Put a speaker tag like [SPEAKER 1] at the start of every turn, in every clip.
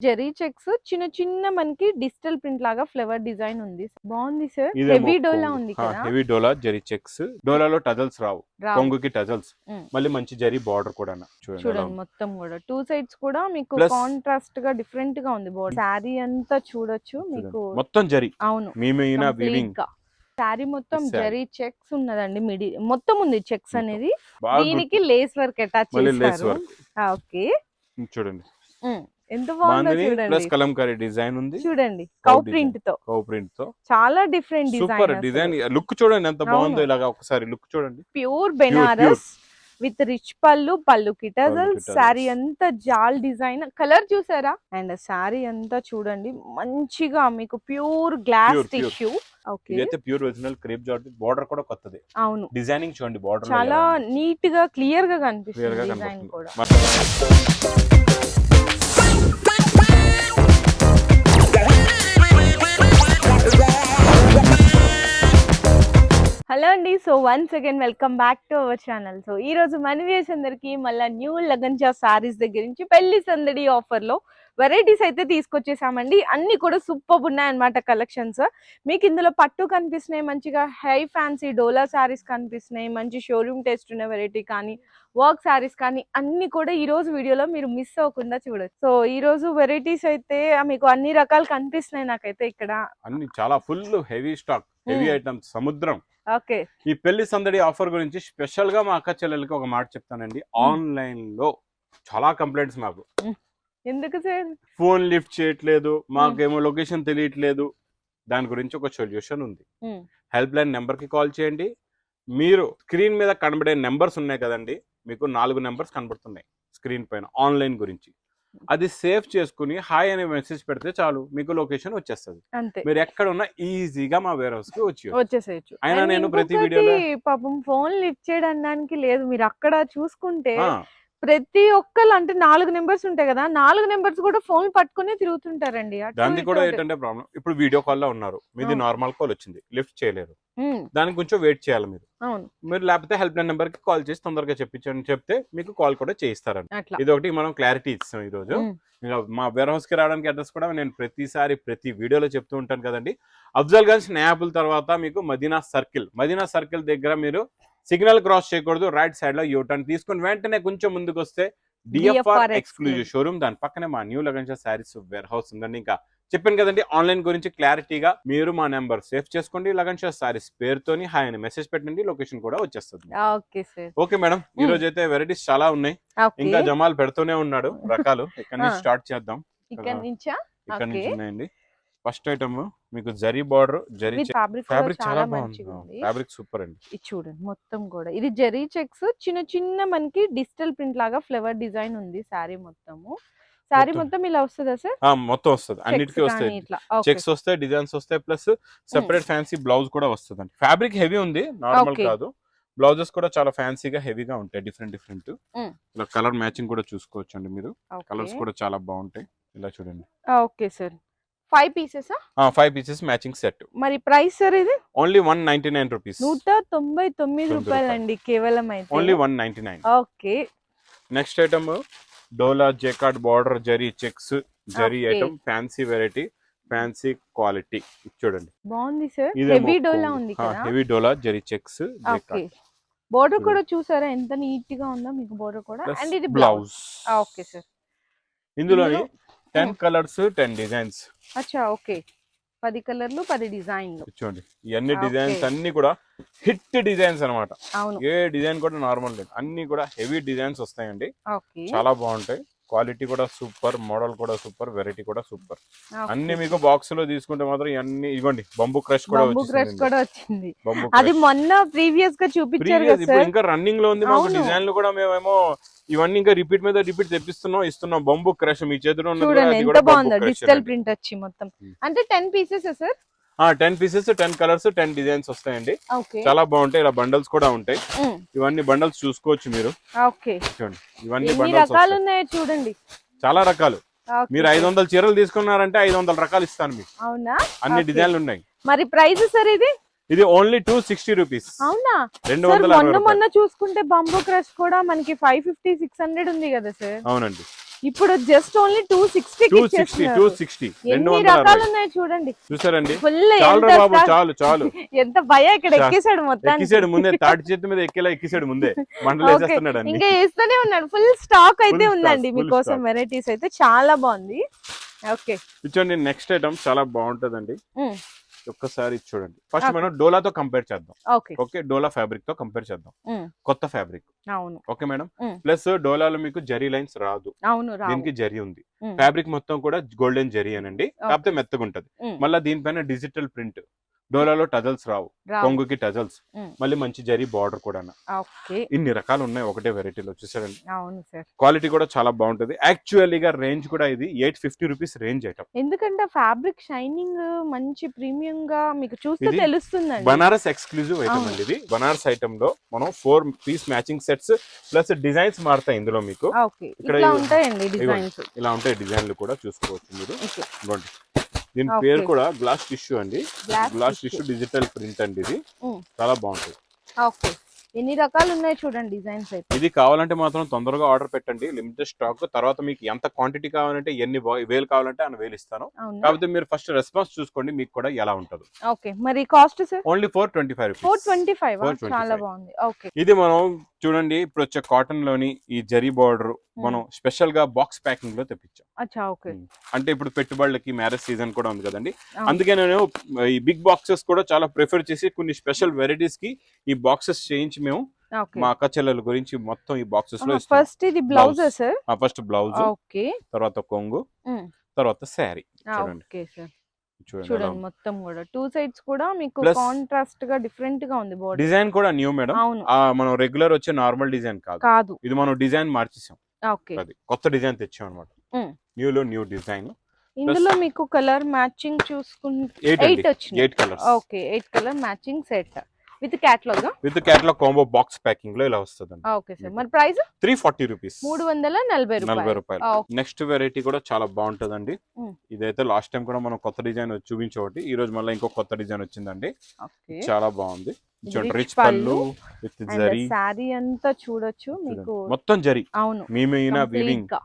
[SPEAKER 1] Zari checks చిన్న చిన్న మనకి డిజిటల్ ప్రింట్ లాగా ఫ్లవర్ డిజైన్ ఉంది. బాగుంది సార్. హెవీ డోలా. ఉంది
[SPEAKER 2] హెవీ డోలా జరీ చెక్స్. డోలాలో టజల్స్ రావు. కొంగుకి టజల్స్. మళ్ళీ మంచి జరీ బార్డర్ కూడా చూడండి.
[SPEAKER 1] మొత్తం కూడా. టూ సైడ్స్ కూడా మీకు కాంట్రాస్ట్గా డిఫరెంట్గా ఉంది బోర్డర్. శారీ అంతా చూడొచ్చు. మీకు.
[SPEAKER 2] మొత్తం జరీ
[SPEAKER 1] అవును.
[SPEAKER 2] వివింగ్.
[SPEAKER 1] గా శారీ మొత్తం. జరీ చెక్స్ ఉన్నదండి మిడి మొత్తం ఉంది చెక్స్. అనేది. దీనికి లేస్ వర్క్ అటాచ్ చేశారు.
[SPEAKER 2] వర్క్.
[SPEAKER 1] ఓకే.
[SPEAKER 2] చూడండి.
[SPEAKER 1] ఎంత బాగుందో చూడండి.
[SPEAKER 2] ప్లస్ కలంకారీ డిజైన్ ఉంది.
[SPEAKER 1] చూడండి. కౌ. ప్రింట్తో
[SPEAKER 2] కౌ ప్రింట్తో
[SPEAKER 1] చాలా different
[SPEAKER 2] super
[SPEAKER 1] design
[SPEAKER 2] design. Look చూడండి ఎంత బాగుందో. ఇలాగా ఒకసారి లుక్ చూడండి.
[SPEAKER 1] ప్యూర్ బెనారస్ విత్ రిచ్ పళ్ళు పళ్ళు కిటజల్. శారీ అంతా జాల్ డిజైన్. కలర్ చూసారా? అండ్ శారీ అంతా చూడండి. మంచిగా మీకు ప్యూర్ గ్లాస్. టిష్యూ.
[SPEAKER 2] ఇదైతే pure original crepe georgette border కూడా కొత్తది.
[SPEAKER 1] అవును.
[SPEAKER 2] డిజైనింగ్ చూడండి బార్డర్
[SPEAKER 1] చాలా నీట్గా
[SPEAKER 2] క్లియర్గా
[SPEAKER 1] కనిపిస్తుంది డిజైన్ కూడా. అండి. So once again welcome back to our channel so ఈ రోజు మన వ్యూస్ అందరికి మళ్ళీ న్యూ లగంజా సారీస్ దగ్గర నుంచి పెళ్ళి సందడి ఆఫర్లో వెరైటీస్ అయితే తీసుకొచ్చేసామండి. అన్ని కూడా సూపర్ ఉన్నాయన్నమాట కలెక్షన్స్ మీకు ఇందులో పట్టు కనిపిస్తున్నాయి మంచిగా హై ఫ్యాన్సీ డోలా సారీస్ కనిపిస్తున్నాయి మంచి షోరూమ్ టేస్ట్ ఉన్న వెరైటీ కానీ వర్క్ సారీస్ కానీ అన్ని కూడా ఈ రోజు వీడియోలో మీరు మిస్ అవ్వకుండా చూడొచ్చు. సో ఈ రోజు వెరైటీస్ అయితే మీకు అన్ని రకాలు కనిపిస్తున్నాయి నాకైతే ఇక్కడ.
[SPEAKER 2] అన్ని చాలా full heavy stock heavy. Items సముద్రం.
[SPEAKER 1] ఓకే.
[SPEAKER 2] ఈ పెళ్ళి సందడి ఆఫర్ గురించి స్పెషల్గా మా అక్క చెల్లెలకి ఒక మాట చెప్తానండి. ఆన్లైన్లో చాలా కంప్లైంట్స్ మాకు.
[SPEAKER 1] ఎందుకు సార్?
[SPEAKER 2] ఫోన్ లిఫ్ట్ చేయట్లేదు మాకేమో లొకేషన్ తెలియట్లేదు. దాని గురించి ఒక సొల్యూషన్ ఉంది. హెల్ప్ లైన్ నెంబర్కి కాల్ చేయండి. మీరు స్క్రీన్ మీద కనబడే నెంబర్స్ ఉన్నాయి కదండి మీకు నాలుగు నెంబర్స్ కనబడుతున్నాయి స్క్రీన్ పైన ఆన్లైన్ గురించి. అది సేవ్ చేసుకుని హాయ్ అనే మెసేజ్ పెడితే చాలు మీకు లొకేషన్ వచ్చేస్తుంది. మీరు ఎక్కడ ఉన్నా ఈజీగా మా వేర్ హౌస్కి వచ్చి
[SPEAKER 1] వచ్చేసేయచ్చు.
[SPEAKER 2] అయినా నేను ప్రతి వీడియోలో-
[SPEAKER 1] పాపం ఫోన్ లిఫ్ట్ చేయడానికి లేదు. మీరు అక్కడ చూసుకుంటే ప్రతి ఒక్కళ్ళు అంటే నాలుగు నెంబర్స్ ఉంటాయి కదా నాలుగు నెంబర్స్ కూడా ఫోన్ పట్టుకుని తిరుగుతుంటారండి.
[SPEAKER 2] దాన్ని
[SPEAKER 1] ఇటు
[SPEAKER 2] కూడా. ఏంటంటే ప్రాబ్లం ఇప్పుడు వీడియో కాల్లో ఉన్నారు మీది. నార్మల్ కాల్ వచ్చింది లిఫ్ట్ చేయలేరు. దానికి కొంచెం వెయిట్ చేయాలి మీరు. మీరు లేకపోతే హెల్ప్ లైన్ నెంబర్కి కాల్ చేసి తొందరగా చెప్పించండి చెప్తే మీకు కాల్ కూడా చేయిస్తారండి. ఇది ఒకటి మనం క్లారిటీ ఇస్తాం ఈ రోజు మా వేర్ హౌస్కి రావడానికి అడ్రస్ కూడా నేను ప్రతిసారి ప్రతి వీడియోలో చెప్తూ ఉంటాను కదండి. అఫ్జల్ గంజ్ స్నాపుల్ తర్వాత మీకు మదీనా సర్కిల్ మదీనా సర్కిల్ దగ్గర మీరు సిగ్నల్ క్రాస్ చేయకూడదు రైట్ సైడ్లో యూ టర్న్ తీసుకుని వెంటనే కొంచెం ముందుకు వస్తే డిఎఫ్ఆర్ ఎక్స్క్లూజివ్ షోరూమ్ దాని పక్కనే మా new Laganja sarees warehouse ఉందండి. ఇంకా చెప్పాను కదండి ఆన్లైన్ గురించి క్లారిటీగా మీరు మా నెంబర్ సేవ్ చేసుకోండి. లగంజా శారీస్ పేరుతోని హాయ్ అని మెసేజ్ పెట్టండి లొకేషన్ కూడా వచ్చేస్తుంది.
[SPEAKER 1] ఓకే
[SPEAKER 2] మేడం ఈ. రోజు అయితే వెరైటీస్ చాలా ఉన్నాయి. ఇంకా జమాల్ పెడుతూనే ఉన్నాడు రకాలు. ఇక్కడ నుంచి. స్టార్ట్ చేద్దాం.
[SPEAKER 1] ఇక్కడ నుంచా?
[SPEAKER 2] ఇక్కడ నుంచి
[SPEAKER 1] Okay.
[SPEAKER 2] ఉన్నాయండి. ఫస్ట్ ఐటమ్ మీకు జరీ బార్డర్ జరీ
[SPEAKER 1] ఫ్యాబ్రిక్ చాలా
[SPEAKER 2] బాగుంది. ఫ్యాబ్రిక్ సూపర్ అండి.
[SPEAKER 1] ఇది చూడండి మొత్తం కూడా. ఇది జెరీ చెక్స్ చిన్న చిన్న మనకి డిజిటల్ ప్రింట్ లాగా ఫ్లవర్ డిజైన్ ఉంది శారీ మొత్తము. శారీ
[SPEAKER 2] మొత్తం.
[SPEAKER 1] ఇలా వస్తుందా సార్?
[SPEAKER 2] ఆ, మొత్తం వస్తుంది. అన్నిటికీ వస్తాయి. చెక్స్ వస్తాయి డిజైన్స్ వస్తాయి ప్లస్ సెపరేట్ ఫ్యాన్సీ బ్లౌజ్ కూడా వస్తుంది అండి ఫ్యాబ్రిక్ హెవీ ఉంది నార్మల్. కాదు. బ్లౌజెస్ కూడా చాలా ఫ్యాన్సీగా హెవీగా ఉంటాయి డిఫరెంట్ డిఫరెంట్. ఇలా కలర్ మ్యాచింగ్ కూడా చూసుకోవచ్చు అండి మీరు కలర్స్ కూడా చాలా బాగుంటాయి. ఇలా చూడండి.
[SPEAKER 1] Okay sir. Five pieces?
[SPEAKER 2] Five pieces matching set.
[SPEAKER 1] మరి ప్రైస్ సార్ ఇది?
[SPEAKER 2] Only one ninety nine rupees.
[SPEAKER 1] నూట తొంభై తొమ్మిది రూపాయలు. అండి కేవలం అయితే.
[SPEAKER 2] Only one ninety nine.
[SPEAKER 1] Okay.
[SPEAKER 2] Next item డోలా jacquard border zari checks zari. Item fancy variety fancy quality. చూడండి.
[SPEAKER 1] బాగుంది సార్. హెవీ డోలా ఉంది
[SPEAKER 2] హెవీ డోలా జరీ చెక్స్
[SPEAKER 1] ఓకే. బోర్డర్. కూడా చూసారా? ఎంత నీట్గా ఉందో మీకు బోర్డర్ కూడా. అండ్ ఇది బ్లౌజ్. Okay sir.
[SPEAKER 2] ఇందులోని
[SPEAKER 1] ఇందులో-
[SPEAKER 2] టెన్ కలర్స్ టెన్ డిజైన్స్.
[SPEAKER 1] అచ్చా ఓకే. పది కలర్లు పది డిజైన్లు.
[SPEAKER 2] చూడండి ఇవన్నీ. డిజైన్స్ అన్ని కూడా హిట్ డిజైన్స్ అన్నమాట.
[SPEAKER 1] అవును.
[SPEAKER 2] ఏ డిజైన్ కూడా నార్మల్ లేదు. అన్ని కూడా హెవీ డిజైన్స్ వస్తాయండి. చాలా బాగుంటాయి. క్వాలిటీ కూడా సూపర్ మోడల్ కూడా సూపర్ వెరైటీ కూడా సూపర్. అన్ని మీకు బాక్స్లో తీసుకుంటే మాత్రం ఇవన్నీ ఇవ్వండి. బంబు క్రష్ కూడా
[SPEAKER 1] క్రష్ వచ్చింది. అది మొన్న ప్రీవియస్గా చూపించారు
[SPEAKER 2] ఇంకా రన్నింగ్లో ఉంది మాకు. డిజైన్లు కూడా మేమేమో ఇవన్నీ ఇంకా రిపీట్ మీద రిపీట్ తెప్పిస్తున్నాం ఇస్తున్నాం. బంబు క్రష్ మీ చేతిలో
[SPEAKER 1] డిజిటల్ ప్రింట్ వచ్చి మొత్తం. అంటే ten pieces sir?
[SPEAKER 2] Ten pieces ten colours ten designs వస్తాయండి. చాలా బాగుంటాయి. ఇలా బండల్స్ కూడా ఉంటాయి. ఇవన్నీ బండల్స్ చూసుకోవచ్చు మీరు. చూడండి. ఇవన్నీ బండల్స్
[SPEAKER 1] చూడండి.
[SPEAKER 2] చాలా రకాలు. మీరు ఐదు వందల చీరలు తీసుకున్నారంటే ఐదు వందల రకాలు ఇస్తాను మీకు.
[SPEAKER 1] అవునా?
[SPEAKER 2] అన్ని. డిజైన్లు ఉన్నాయి.
[SPEAKER 1] మరి ప్రైస్ సార్ ఇది?
[SPEAKER 2] ఇది ఓన్లీ టూ సిక్స్టీ రూపీస్
[SPEAKER 1] అవునా?
[SPEAKER 2] రెండు వందల
[SPEAKER 1] మొన్న చూసుకుంటే బంబో క్రష్ కూడా మనకి ఫైవ్ ఫిఫ్టీ సిక్స్ హండ్రెడ్ ఉంది కదా సార్.
[SPEAKER 2] అవునండి.
[SPEAKER 1] ఇప్పుడు just only two sixty
[SPEAKER 2] two sixty two sixty రెండు
[SPEAKER 1] రకాలు ఉన్నాయి చూడండి.
[SPEAKER 2] చూసారండి?
[SPEAKER 1] ఫుల్
[SPEAKER 2] చాలు బాబు చాలు చాలు.
[SPEAKER 1] ఎంత భయ ఇక్కడ ఎక్కేసాడు మొత్తం
[SPEAKER 2] ఎక్కిసాడు ముందే తాటి చేతి మీద ఎక్కేలా ఎక్కిసాడు ముందే. మండలు. వేసేస్తున్నాడు
[SPEAKER 1] ఇంకా వేస్తూనే ఉన్నాడు. ఫుల్ స్టాక్ అయితే ఉందండి మీకోసం. వెరైటీస్ అయితే చాలా బాగుంది. ఓకే
[SPEAKER 2] చూడండి నెక్స్ట్ ఐటమ్ చాలా బాగుంటదండి. ఒక్కసారి చూడండి. ఫస్ట్. మనం డోలాతో కంపేర్ చేద్దాం.
[SPEAKER 1] ఓకే.
[SPEAKER 2] డోలా ఫ్యాబ్రిక్తో కంపేర్ చేద్దాం. కొత్త ఫ్యాబ్రిక్
[SPEAKER 1] అవును.
[SPEAKER 2] Okay madam. ప్లస్ డోలాలో మీకు జరీ లైన్స్ రాదు. దీనికి జరీ ఉంది. ఫ్యాబ్రిక్ మొత్తం కూడా గోల్డెన్ జరీ అనండి. కాకపోతే మెత్తగా ఉంటది. మళ్ళీ దీనిపైన డిజిటల్ ప్రింట్ డోలాలో టజల్స్ రావు. కొంగుకి టజల్స్. మళ్ళీ మంచి జరీ బార్డర్ కూడా ఇన్ని రకాలు ఉన్నాయి ఒకటే వెరైటీలో చూసారండి. క్వాలిటీ కూడా చాలా బాగుంటది. యాక్చువల్లీగా రేంజ్ కూడా ఇది eight fifty rupees range item.
[SPEAKER 1] ఎందుకంటే ఫ్యాబ్రిక్ షైనింగ్ మంచి ప్రీమియం గా మీకు చూస్తే
[SPEAKER 2] ఇది
[SPEAKER 1] తెలుస్తుందండి.
[SPEAKER 2] Banaras exclusive item. అండి ఇది. బనారస్ ఐటమ్లో మనం four piece matching sets plus designs మారుతాయి ఇందులో మీకు. ఇక్కడ ఇలా ఉంటాయి డిజైన్లు కూడా చూసుకోవచ్చు మీరు. దీని. పేరు కూడా గ్లాస్ టిష్యూ అండి.
[SPEAKER 1] Glass
[SPEAKER 2] tissue. డిజిటల్ ప్రింట్ అండి ఇది. చాలా బాగుంటుంది.
[SPEAKER 1] ఓకే. ఎన్ని రకాలు ఉన్నాయి చూడండి డిజైన్స్ అయితే.
[SPEAKER 2] ఇది కావాలంటే మాత్రం తొందరగా ఆర్డర్ పెట్టండి. Limited stock. తర్వాత మీకు ఎంత క్వాంటిటీ కావాలంటే ఎన్ని వేలు కావాలంటే అన్ని వేలు ఇస్తాను. కాకపోతే మీరు ఫస్ట్ రెస్పాన్స్ చూసుకోండి మీకు కూడా ఎలా ఉంటుంది.
[SPEAKER 1] ఓకే. మరి cost sir?
[SPEAKER 2] Only four twenty five
[SPEAKER 1] four twenty five?
[SPEAKER 2] 425.
[SPEAKER 1] చాలా బాగుంది. ఓకే.
[SPEAKER 2] ఇది మనం చూడండి ఇప్పుడు వచ్చే కాటన్లోని ఈ జరీ బార్డర్ మనం స్పెషల్గా బాక్స్ ప్యాకింగ్లో తెప్పించాం. అంటే ఇప్పుడు పెట్టుబడులకి మ్యారేజ్ సీజన్ కూడా ఉంది కదండి. అందుకే నేను ఈ బిగ్ బాక్సెస్ కూడా చాలా ప్రిఫర్ చేసి కొన్ని స్పెషల్ వెరైటీస్కి ఈ బాక్సెస్ చేయించి మేము మా అక్క చెల్లెల గురించి మొత్తం ఈ బాక్సెస్లో
[SPEAKER 1] ఫస్ట్ ఇది blouse. Sir
[SPEAKER 2] first blouse
[SPEAKER 1] okay.
[SPEAKER 2] తర్వాత కొంగు. తర్వాత శారీ. చూడండి.
[SPEAKER 1] మొత్తం కూడా. టూ సైడ్స్ కూడా మీకు కాంట్రాస్ట్గా డిఫరెంట్గా ఉంది బోర్డర్
[SPEAKER 2] డిజైన్ కూడా న్యూ మేడం మనం రెగ్యులర్ వచ్చే నార్మల్ డిజైన్ కాదు.
[SPEAKER 1] కాదు.
[SPEAKER 2] ఇది మనం డిజైన్ మార్చేసాం.
[SPEAKER 1] ఓకే.
[SPEAKER 2] అది కొత్త డిజైన్ తెచ్చాం అనమాట న్యూ లో న్యూ డిజైన్.
[SPEAKER 1] ఇందులో మీకు కలర్ మ్యాచింగ్ చూసుకుంటే
[SPEAKER 2] ఎయిట్
[SPEAKER 1] వచ్చింది
[SPEAKER 2] eight colours
[SPEAKER 1] okay eight colour matching set with catalogue
[SPEAKER 2] with catalogue combo box ప్యాకింగ్లో ఇలా వస్తుంది
[SPEAKER 1] ఓకే సార్. మరి ప్రైస్?
[SPEAKER 2] త్రీ ఫార్టీ రూపీస్
[SPEAKER 1] మూడు వందల నలభై
[SPEAKER 2] నలభై
[SPEAKER 1] రూపాయలు.
[SPEAKER 2] నెక్స్ట్ వెరైటీ కూడా చాలా బాగుంటదండి. ఇదైతే లాస్ట్ టైం కూడా మనం కొత్త డిజైన్ చూపించే ఒకటి ఈ రోజు మళ్ళీ ఇంకో కొత్త డిజైన్ వచ్చిందండి. చాలా బాగుంది. రిచ్ పళ్ళు విత్ జరీ
[SPEAKER 1] శారీ అంతా చూడొచ్చు. మీకు
[SPEAKER 2] మొత్తం జరీ.
[SPEAKER 1] అవును.
[SPEAKER 2] మీ మీద
[SPEAKER 1] complete
[SPEAKER 2] weaving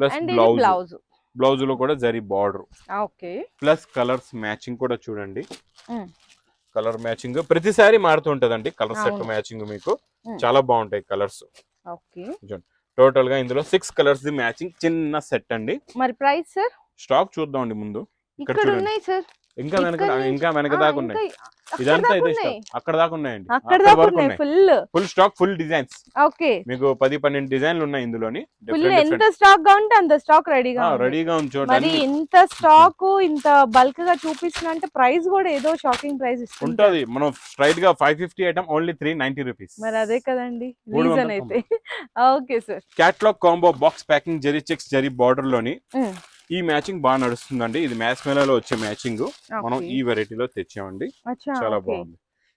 [SPEAKER 2] plus
[SPEAKER 1] and
[SPEAKER 2] blouse.
[SPEAKER 1] Blouse.
[SPEAKER 2] లో కూడా zari border.
[SPEAKER 1] Okay.
[SPEAKER 2] Plus colours matching కూడా చూడండి. కలర్ మ్యాచింగ్ ప్రతిసారి మారుతూ ఉంటదండి. Colour set. మ్యాచింగ్ మీకు. చాలా బాగుంటాయి కలర్స్.
[SPEAKER 1] ఓకే.
[SPEAKER 2] టోటల్గా ఇందులో సిక్స్ కలర్స్ ది మ్యాచింగ్ చిన్న సెట్ అండి.
[SPEAKER 1] మరి ప్రైస్ సార్
[SPEAKER 2] స్టాక్ చూద్దాం ముందు. ఇక్కడ.
[SPEAKER 1] ఉన్నాయి సార్
[SPEAKER 2] ఇంకా వెనక ఇంకా వెనక దాకా ఉన్నాయి. ఇదంతా ఇదే స్టాక్ అక్కడ దాకా ఉన్నాయండి.
[SPEAKER 1] అక్కడ దాకా
[SPEAKER 2] ఉన్నాయి.
[SPEAKER 1] Full
[SPEAKER 2] full stock full designs
[SPEAKER 1] okay.
[SPEAKER 2] మీకు పది పన్నెండు డిజైన్లు ఉన్నాయి ఇందులోని.
[SPEAKER 1] ఫుల్ ఎంత స్టాక్గా ఉంటే అంత స్టాక్ రెడీగా.
[SPEAKER 2] రెడీగా ఉంది.
[SPEAKER 1] మరి
[SPEAKER 2] చూడండి.
[SPEAKER 1] ఇంత స్టాక్ ఇంత బల్క్గా చూపిస్తున్నా అంటే ప్రైస్ కూడా ఏదో షాకింగ్ ప్రైస్
[SPEAKER 2] ఉంటది. మనం స్ట్రైట్గా five fifty item only three ninety rupees
[SPEAKER 1] మరి అదే కదండి. రీజన్ అయితే. Okay sir
[SPEAKER 2] catalogue combo box packing zari checks zari బార్డర్లోని ఈ మ్యాచింగ్ బాగా నడుస్తుందండి. ఇది మ్యాచ్ మేళలో వచ్చే మ్యాచింగ్. మనం ఈ వెరైటీలో తెచ్చామండి. చాలా బాగుంది.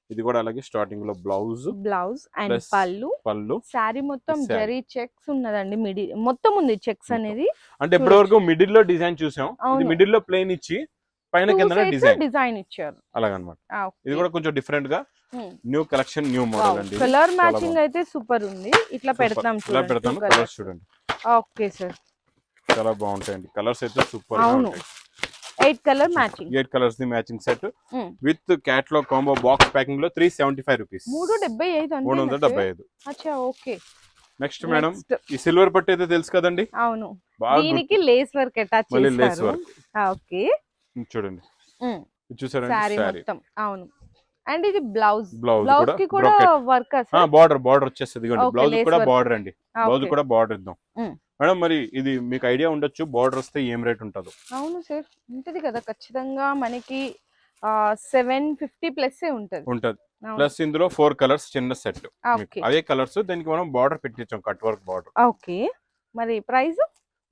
[SPEAKER 2] ఇది కూడా అలాగే స్టార్టింగ్లో బ్లౌజ్
[SPEAKER 1] బ్లౌజ్ అండ్ పళ్ళు.
[SPEAKER 2] పళ్ళు
[SPEAKER 1] శారీ మొత్తం. జరీ చెక్స్ ఉన్నదండి మిడి మొత్తం ఉంది చెక్స్. అనేది.
[SPEAKER 2] అంటే ఇప్పటి వరకు మిడిల్లో డిజైన్ చూసాం. ఇది. మిడిల్లో ప్లేన్ ఇచ్చి పైన కింద డిజైన్
[SPEAKER 1] డిజైన్ ఇచ్చారు.
[SPEAKER 2] అలాగనమాట. ఇది కూడా కొంచెం డిఫరెంట్గా న్యూ కలెక్షన్ న్యూ మోడల్ అండి.
[SPEAKER 1] Colour matching. అయితే సూపర్ ఉంది. ఇట్లా. పెడతాం
[SPEAKER 2] పెడతాను.
[SPEAKER 1] two
[SPEAKER 2] colours. చూడండి.
[SPEAKER 1] ఓకే సార్
[SPEAKER 2] చాలా బాగుంటాయండి. కలర్స్ అయితే
[SPEAKER 1] సూపర్గా.
[SPEAKER 2] ఉంటాయి.
[SPEAKER 1] Eight colour matching
[SPEAKER 2] eight colours the matching set. With catalogue combo box ప్యాకింగ్లో three seventy five rupees
[SPEAKER 1] మూడు డెబ్బై ఐదు
[SPEAKER 2] మూడు వందల డెబ్బై ఐదు.
[SPEAKER 1] అచ్చా ఓకే.
[SPEAKER 2] Next madam. ఈ సిల్వర్ పట్టు అయితే తెలుసు కదండి?
[SPEAKER 1] అవును. దీనికి లేస్ వర్క్ అటాచ్
[SPEAKER 2] మళ్ళీ లేస్ వర్క్
[SPEAKER 1] ఓకే.
[SPEAKER 2] చూడండి. ఇది చూసారండి?
[SPEAKER 1] శారీ మొత్తం. అవును. అండ్ ఇది బ్లౌజ్ బ్లౌజ్కి
[SPEAKER 2] కూడా
[SPEAKER 1] వర్క్
[SPEAKER 2] బార్డర్ బార్డర్ వచ్చేస్తుంది. బ్లౌజ్ కూడా. బార్డర్ అండి. బ్లౌజ్ కూడా బార్డర్ ఇద్దాం. మేడం మరి ఇది మీకు ఐడియా ఉండొచ్చు బార్డర్ వస్తే ఏం రేట్ ఉంటుందో.
[SPEAKER 1] అవును సార్ ఉంటది కదా ఖచ్చితంగా మనకి సెవెన్ ఫిఫ్టీ ప్లస్ ఉంటది.
[SPEAKER 2] ఉంటది. ప్లస్ ఇందులో ఫోర్ కలర్స్ చిన్న సెట్. అదే కలర్స్ దానికి మనం బార్డర్ పెట్టించాం కట్ వర్క్ బార్డర్.
[SPEAKER 1] ఓకే. మరి ప్రైస్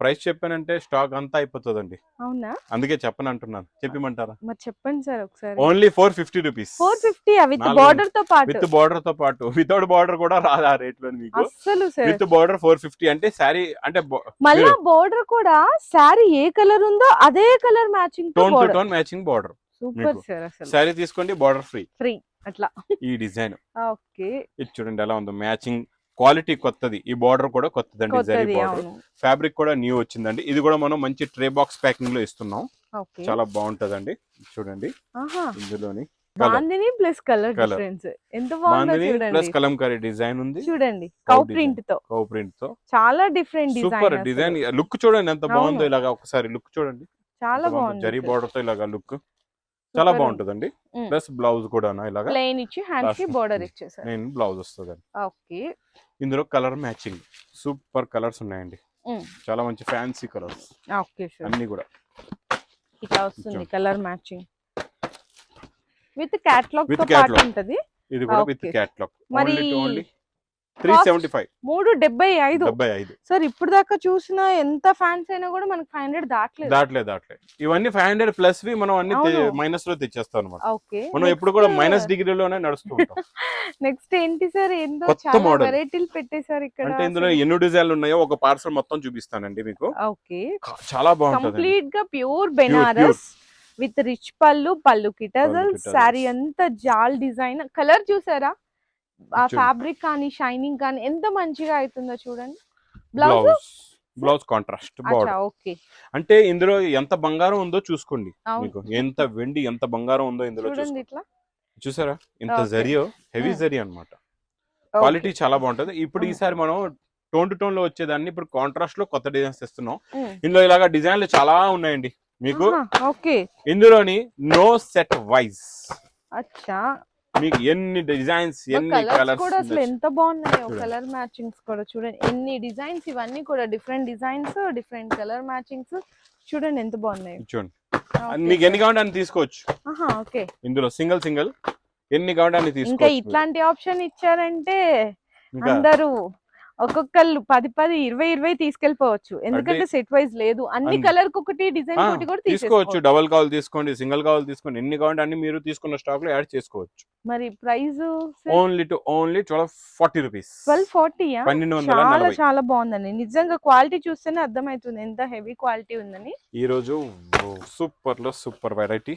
[SPEAKER 2] ప్రైస్ చెప్పానంటే స్టాక్ అంతా అయిపోతుందండి.
[SPEAKER 1] అవునా?
[SPEAKER 2] అందుకే చెప్పను అంటున్నాను చెప్పమంటారా?
[SPEAKER 1] మరి చెప్పండి సార్ ఒకసారి.
[SPEAKER 2] Only four fifty rupees.
[SPEAKER 1] Four fifty with బార్డర్తో పాటు?
[SPEAKER 2] విత్ బార్డర్తో పాటు. వితౌట్ బార్డర్ కూడా రాదు ఆ రేట్లో మీకు.
[SPEAKER 1] అస్సలు sir.
[SPEAKER 2] With border four fifty అంటే శారీ అంటే
[SPEAKER 1] మళ్ళా బోర్డర్ కూడా శారీ ఏ కలర్ ఉందో అదే colour matching
[SPEAKER 2] tone to tone matching border
[SPEAKER 1] super. Sir అసలు.
[SPEAKER 2] శారీ తీసుకోండి బార్డర్ ఫ్రీ.
[SPEAKER 1] ఫ్రీ అట్లా.
[SPEAKER 2] ఈ డిజైన్.
[SPEAKER 1] ఓకే.
[SPEAKER 2] ఇది చూడండి ఎలా ఉందో. మ్యాచింగ్ క్వాలిటీ కొత్తది. ఈ బార్డర్ కూడా కొత్తదండి జరీ బార్డర్. ఫ్యాబ్రిక్ కూడా న్యూ వచ్చిందండి. ఇది కూడా మనం మంచి ట్రే బాక్స్ ప్యాకింగ్లో ఇస్తున్నాం చాలా బాగుంటదండి. చూడండి. ఇందులోని
[SPEAKER 1] bandhani plus colour
[SPEAKER 2] Colour.
[SPEAKER 1] Difference. ఎంత బాగుందో
[SPEAKER 2] బాందిని
[SPEAKER 1] చూడండి.
[SPEAKER 2] ప్లస్ కలంకారీ డిజైన్ ఉంది.
[SPEAKER 1] చూడండి. కౌ. ప్రింట్తో
[SPEAKER 2] కౌ ప్రింట్తో
[SPEAKER 1] చాలా డిఫరెంట్
[SPEAKER 2] సూపర్
[SPEAKER 1] డిజైన్.
[SPEAKER 2] లుక్ చూడండి ఎంత బాగుందో. ఇలాగా ఒకసారి లుక్ చూడండి.
[SPEAKER 1] చాలా
[SPEAKER 2] బాగుందో. జరీ బార్డర్తో ఇలాగా లుక్. చాలా బాగుంటదండి. ప్లస్ బ్లౌజ్ కూడా ఇలాగా.
[SPEAKER 1] ప్లెయిన్ ఇచ్చి
[SPEAKER 2] హ్యాండ్స్కి.
[SPEAKER 1] బోర్డర్ ఇచ్చేసారు.
[SPEAKER 2] నేను బ్లౌజ్ వస్తుందండి.
[SPEAKER 1] ఓకే.
[SPEAKER 2] ఇందులో కలర్ మ్యాచింగ్ సూపర్ కలర్స్ ఉన్నాయండి. చాలా మంచి ఫ్యాన్సీ కలర్స్
[SPEAKER 1] ఓకే
[SPEAKER 2] అన్ని కూడా
[SPEAKER 1] ఇట్లా వస్తుంది. Colour matching with catalogue
[SPEAKER 2] With
[SPEAKER 1] తో పాటు
[SPEAKER 2] catalog.
[SPEAKER 1] ఉంటది
[SPEAKER 2] ఇది కూడా విత్. క్యాట్లాగ్
[SPEAKER 1] మరి
[SPEAKER 2] only only three? Seventy five.
[SPEAKER 1] మూడు డెబ్బై ఐదు.
[SPEAKER 2] డెబ్బై ఐదు.
[SPEAKER 1] సార్ ఇప్పుడు దాకా చూసిన ఎంత ఫ్యాన్స్ అయినా కూడా మనకి ఫైవ్ హండ్రెడ్ దాటలేదు.
[SPEAKER 2] దాట్లే దాట్లే ఇవన్నీ ఫైవ్ హండ్రెడ్ ప్లస్ వి మనం అన్ని. మైనస్లో తెచ్చేస్తాం అనమాట
[SPEAKER 1] ఓకే.
[SPEAKER 2] మనం ఎప్పుడు కూడా మైనస్ డిగ్రీలోనే నడుస్తూ ఉంటాం.
[SPEAKER 1] నెక్స్ట్ ఏంటి సార్? ఏందో
[SPEAKER 2] కొత్త model.
[SPEAKER 1] వెరైటీలు పెట్టేశారు ఇక్కడ
[SPEAKER 2] అంటే ఇందులో ఎన్ని డిజైన్లు ఉన్నాయో ఒక పార్సల్ మొత్తం చూపిస్తానండి మీకు.
[SPEAKER 1] ఓకే.
[SPEAKER 2] చాలా బాగుంటుంది
[SPEAKER 1] కంప్లీట్గా ప్యూర్ బెనారస్ విత్ రిచ్ పళ్ళు పళ్ళు కిటజల్. శారీ అంతా జాల్ డిజైన్ కలర్ చూసారా? ఆ. ఫ్యాబ్రిక్ కానీ షైనింగ్ కానీ ఎంత మంచిగా అవుతుందో చూడండి. Blouse
[SPEAKER 2] blouse contrast
[SPEAKER 1] okay.
[SPEAKER 2] అంటే ఇందులో ఎంత బంగారం ఉందో చూసుకోండి మీకు. ఎంత వెండి ఎంత బంగారం ఉందో ఇందులో
[SPEAKER 1] చూడండి ఇట్లా.
[SPEAKER 2] చూసారా? ఇంత. జరియో హెవీ. జరీ అన్నమాట. క్వాలిటీ చాలా బాగుంటది. ఇప్పుడు. ఈసారి మనం టోన్ టు టోన్లో వచ్చేదాన్ని ఇప్పుడు కాంట్రాస్ట్లో కొత్త డిజైన్స్ ఇస్తున్నాం
[SPEAKER 1] ఉమ్.
[SPEAKER 2] ఇందులో ఇలాగా డిజైన్లు చాలా ఉన్నాయండి మీకు. ఇందులోని నో సెట్ వైజ్
[SPEAKER 1] అచ్చా.
[SPEAKER 2] మీకు ఎన్ని డిజైన్స్ ఎన్ని
[SPEAKER 1] కలర్స్ కూడా అసలు ఎంత బాగున్నాయో. కలర్ మ్యాచింగ్స్ కూడా చూడండి. ఎన్ని డిజైన్స్ ఇవన్నీ కూడా different designs different colour matchings చూడండి ఎంత బాగున్నాయో.
[SPEAKER 2] చూడండి. మీకు ఎన్ని. కావాలంటే అన్ని తీసుకోవచ్చు.
[SPEAKER 1] ఆహా, ఓకే.
[SPEAKER 2] ఇందులో సింగిల్ సింగిల్ ఎన్ని కావాలంటే అన్ని
[SPEAKER 1] ఇంకా
[SPEAKER 2] తీసుకోవచ్చు. మీరు.
[SPEAKER 1] ఇట్లాంటి ఆప్షన్ ఇచ్చారంటే
[SPEAKER 2] ఇంకా?
[SPEAKER 1] అందరూ ఒక్కొక్కళ్ళు పది పది ఇరవై ఇరవై తీసుకెళ్ళిపోవచ్చు. ఎందుకంటే సెట్ వైజ్ లేదు. అన్ని. కలర్ ఒకటి డిజైన్ ఒకటి కూడా
[SPEAKER 2] తీసుకోవచ్చు. డబల్ కావాలి తీసుకోండి సింగిల్ కావాలి తీసుకోండి. ఎన్ని కావాలంటే అన్ని మీరు తీసుకున్న స్టాక్లో యాడ్ చేసుకోవచ్చు.
[SPEAKER 1] మరి price
[SPEAKER 2] only two only twelve forty rupees.
[SPEAKER 1] Twelve
[SPEAKER 2] వందల
[SPEAKER 1] చాలా చాలా బాగుందండి. నిజంగా క్వాలిటీ చూస్తేనే అర్థమవుతుంది ఎంత హెవీ క్వాలిటీ ఉందని.
[SPEAKER 2] ఈ రోజు సూపర్లో సూపర్ వెరైటీ.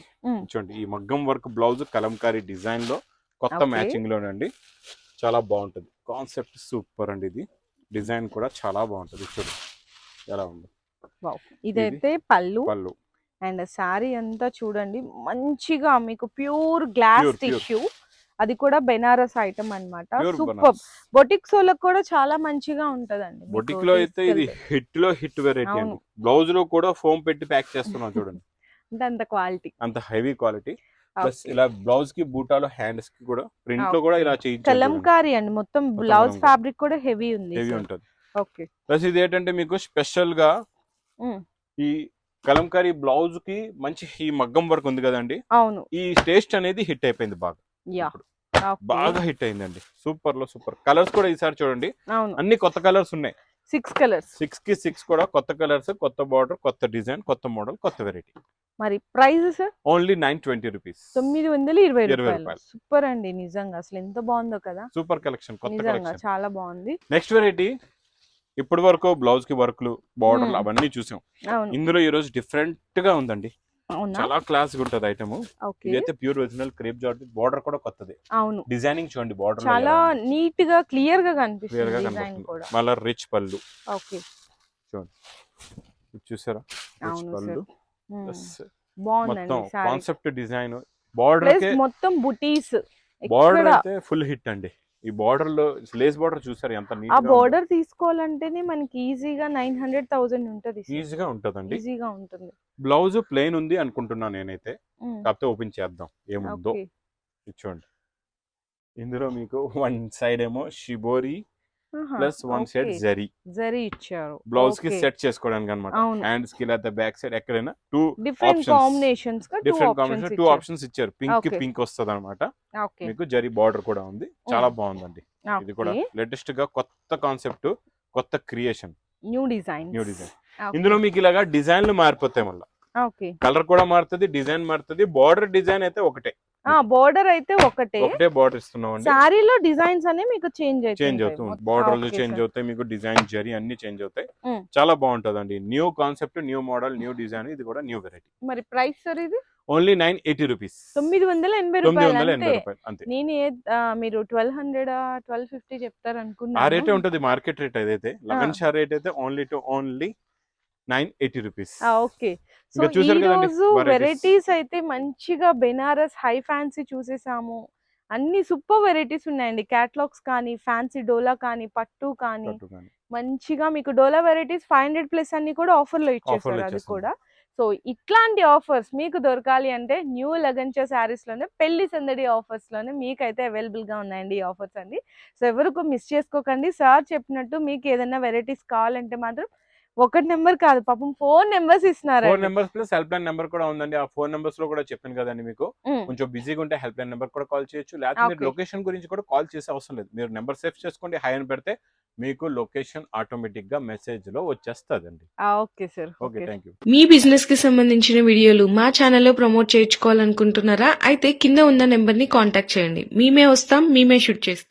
[SPEAKER 2] చూడండి ఈ మగ్గం వర్క్ బ్లౌజ్ కలంకారీ డిజైన్లో కొత్త. మ్యాచింగ్ లోనండి చాలా బాగుంటుంది. కాన్సెప్ట్ సూపర్ అండి ఇది. డిజైన్ కూడా చాలా బాగుంటుంది. చూడండి ఎలా ఉంది.
[SPEAKER 1] ఇదైతే పళ్ళు.
[SPEAKER 2] పళ్ళు.
[SPEAKER 1] అండ్ శారీ అంతా చూడంండి. మంచిగా మీకు ప్యూర్ గ్లాస్. టిష్యూ. అది కూడా బెనారస్ ఐటమ్ అన్నమాట.
[SPEAKER 2] Pure
[SPEAKER 1] super. బొటిక్స్ వాళ్ళకి కూడా చాలా మంచిగా ఉంటదండి.
[SPEAKER 2] బొటిక్లో అయితే ఇది.
[SPEAKER 1] హిట్లో
[SPEAKER 2] హిట్ వెరైటీ అండి. బ్లౌజ్లో కూడా ఫోమ్ పెట్టి ప్యాక్ చేస్తున్నాం చూడండి.
[SPEAKER 1] అంటే అంత క్వాలిటీ.
[SPEAKER 2] అంత హెవీ క్వాలిటీ. ప్లస్ ఇలా బ్లౌజ్కి బూటాలు హ్యాండ్స్కి కూడా
[SPEAKER 1] ప్రింట్లో.
[SPEAKER 2] కూడా ఇలా చేయించారు
[SPEAKER 1] కలంకారీ అండి. మొత్తం బ్లౌజ్. ఫ్యాబ్రిక్ కూడా హెవీ ఉంది
[SPEAKER 2] హెవీ ఉంటుంది.
[SPEAKER 1] ఓకే.
[SPEAKER 2] ప్లస్ ఇది ఏంటంటే మీకు స్పెషల్గా ఈ కలంకారీ బ్లౌజ్కి మంచి ఈ మగ్గం వర్క్ ఉంది కదండి.
[SPEAKER 1] అవును.
[SPEAKER 2] ఈ టేస్ట్ అనేది హిట్ అయిపోయింది బాగా. బాగా హిట్ అయిందండి. సూపర్లో సూపర్. కలర్స్ కూడా ఈసారి చూడండి.
[SPEAKER 1] అవును.
[SPEAKER 2] అన్ని కొత్త కలర్స్ ఉన్నాయి.
[SPEAKER 1] Six colours.
[SPEAKER 2] సిక్స్కి సిక్స్ కూడా కొత్త కలర్స్ కొత్త బార్డర్ కొత్త డిజైన్ కొత్త మోడల్ కొత్త వెరైటీ.
[SPEAKER 1] మరి price sir?
[SPEAKER 2] Only nine twenty rupees.
[SPEAKER 1] తొమ్మిది వందల ఇరవై రూపాయలు. సూపర్ అండి నిజంగా. అసలు ఎంత బాగుందో కదా.
[SPEAKER 2] సూపర్ కలెక్షన్ కొత్త కలెక్షన్.
[SPEAKER 1] చాలా బాగుంది.
[SPEAKER 2] నెక్స్ట్ వెరైటీ ఇప్పటి వరకు బ్లౌజ్కి వర్క్లు బార్డర్లు. అవన్నీ చూసాం. ఇందులో ఈ రోజు డిఫరెంట్గా ఉందండి.
[SPEAKER 1] అవునా?
[SPEAKER 2] చాలా క్లాస్గా ఉంటది ఐటమ్ ఇదైతే pure original crepe georgette border కూడా కొత్తది.
[SPEAKER 1] అవును.
[SPEAKER 2] డిజైనింగ్ చూడండి బార్డర్
[SPEAKER 1] చాలా నీట్గా క్లియర్గా క్లియర్ కనిపిస్తుంది. కూడా.
[SPEAKER 2] మళ్ళీ రిచ్ పళ్ళు.
[SPEAKER 1] ఓకే.
[SPEAKER 2] ఇది చూసారా? రిచ్ పళ్ళు.
[SPEAKER 1] బాగుందండి
[SPEAKER 2] కాన్సెప్ట్ డిజైన్ బార్డర్
[SPEAKER 1] మొత్తం బుటీస్
[SPEAKER 2] బార్డర్ అయితే ఫుల్ హిట్ అండి. ఈ బార్డర్లో లేస్ బార్డర్ చూసారు? ఎంత
[SPEAKER 1] ఆ బోర్డర్ తీసుకోవాలంటేనే మనకి ఈజీగా నైన్ హండ్రెడ్ థౌసండ్ ఉంటది
[SPEAKER 2] ఈజీగా ఉంటదండి.
[SPEAKER 1] ఈజీగా ఉంటుంది.
[SPEAKER 2] బ్లౌజ్ ప్లెయిన్ ఉంది అనుకుంటున్నా నేనైతే. కాకపోతే ఓపెన్ చేద్దాం. ఏముందో. చూడండి. ఇందులో మీకు వన్ సైడ్ ఏమో shibori plus one side
[SPEAKER 1] okay.
[SPEAKER 2] Zari.
[SPEAKER 1] Zari ఇచ్చారు. బ్లౌజ్కి.
[SPEAKER 2] సెట్ చేసుకోవడానికి అనమాట. హ్యాండ్స్కి లేదా బ్యాక్ సైడ్ ఎక్కడైనా two
[SPEAKER 1] different. Combinations
[SPEAKER 2] different combination two options ఇచ్చారు. పింక్. పింక్ వస్తుంది అనమాట మీకు జరీ బార్డర్ కూడా ఉంది. చాలా బాగుందండి. ఇది కూడా లేటెస్ట్గా కొత్త కాన్సెప్ట్ కొత్త creation.
[SPEAKER 1] New design
[SPEAKER 2] new design ఇందులో మీకు ఇలాగా డిజైన్లు మారిపోతాయి మళ్ళీ. కలర్ కూడా మారుతుంది డిజైన్ మారుతుంది బార్డర్ డిజైన్ అయితే ఒకటే.
[SPEAKER 1] బోర్డర్ అయితే ఒకటే.
[SPEAKER 2] ఒకటే బార్డర్ ఇస్తున్నాం
[SPEAKER 1] శారీలో డిజైన్స్ అనే మీకు చేంజ్
[SPEAKER 2] చేంజ్ అవుతుంది. బార్డర్లు చేంజ్ అవుతాయి మీకు డిజైన్ జరీ అన్ని చేంజ్ అవుతాయి. చాలా బాగుంటది అండి new concept new model new design ఇది కూడా న్యూ వెరైటీ
[SPEAKER 1] మరి ప్రైస్ సార్ ఇది?
[SPEAKER 2] ఓన్లీ నైన్ ఎయిటీ రూపీస్
[SPEAKER 1] తొమ్మిది వందల ఎనభై రూపాయలు అంతే. నేను ఏ ఆ, మీరు ట్వెల్వ్ హండ్రెడ్ ట్వెల్వ్ ఫిఫ్టీ చెప్తారు
[SPEAKER 2] ఆ
[SPEAKER 1] అనుకున్నాను
[SPEAKER 2] రేటే ఉంటుంది మార్కెట్ రేట్ అదైతే. లగన్ షా రేట్ అయితే only two only nine eighty rupees.
[SPEAKER 1] Okay. So
[SPEAKER 2] ఇంకా
[SPEAKER 1] ఈ
[SPEAKER 2] చూసారు కదండి
[SPEAKER 1] రోజు
[SPEAKER 2] varieties.
[SPEAKER 1] వెరైటీస్ అయితే మంచిగా బెనారస్ హై ఫ్యాన్సీ చూసేసాము. అన్ని సూపర్ వెరైటీస్ ఉన్నాయండి. క్యాట్లాగ్స్ కానీ ఫ్యాన్సీ డోలా కానీ పట్టు కానీ మంచిగా మీకు డోలా వెరైటీస్ ఫైవ్ హండ్రెడ్ ప్లస్ అన్ని కూడా ఆఫర్లో ఇచ్చేసారు అది. కూడా. సో ఇట్లాంటి ఆఫర్స్ మీకు దొరకాలి అంటే న్యూ లగన్చా శారీస్లోనే పెళ్ళి సందడి ఆఫర్స్లోనే మీకైతే అవైలబుల్గా ఉన్నాయండి ఈ ఆఫర్స్ అండి సో ఎవరికి మిస్ చేసుకోకండి. సార్ చెప్పినట్టు మీకు ఏదైనా వెరైటీస్ కావాలంటే మాత్రం ఒకటి నెంబర్ కాదు పాపం ఫోన్ నెంబర్స్ ఇస్తున్నారు
[SPEAKER 2] phone numbers plus help line number కూడా ఉందండి. ఆ ఫోన్ నెంబర్స్లో కూడా చెప్పాను కదండి మీకు. కొంచెం బిజీగా ఉంటే హెల్ప్ లైన్ నెంబర్ కూడా కాల్ చేయొచ్చు. లేకపోతే మీరు. లొకేషన్ గురించి కూడా కాల్ చేసే అవసరం లేదు. మీరు నెంబర్ సేవ్ చేసుకోండి హై అని పెడితే మీకు లొకేషన్ ఆటోమేటిక్గా మెసేజ్లో వచ్చేస్తుందండి.
[SPEAKER 1] Okay sir.
[SPEAKER 2] Okay thank you
[SPEAKER 3] మీ బిజినెస్కి సంబంధించిన వీడియోలు మా ఛానల్లో ప్రమోట్ చేయించుకోవాలనుకుంటున్నారా? అయితే కింద ఉన్న నెంబర్ని కాంటాక్ట్ చేయండి. మేమే వస్తాం మేమే షూట్ చేస్తాం.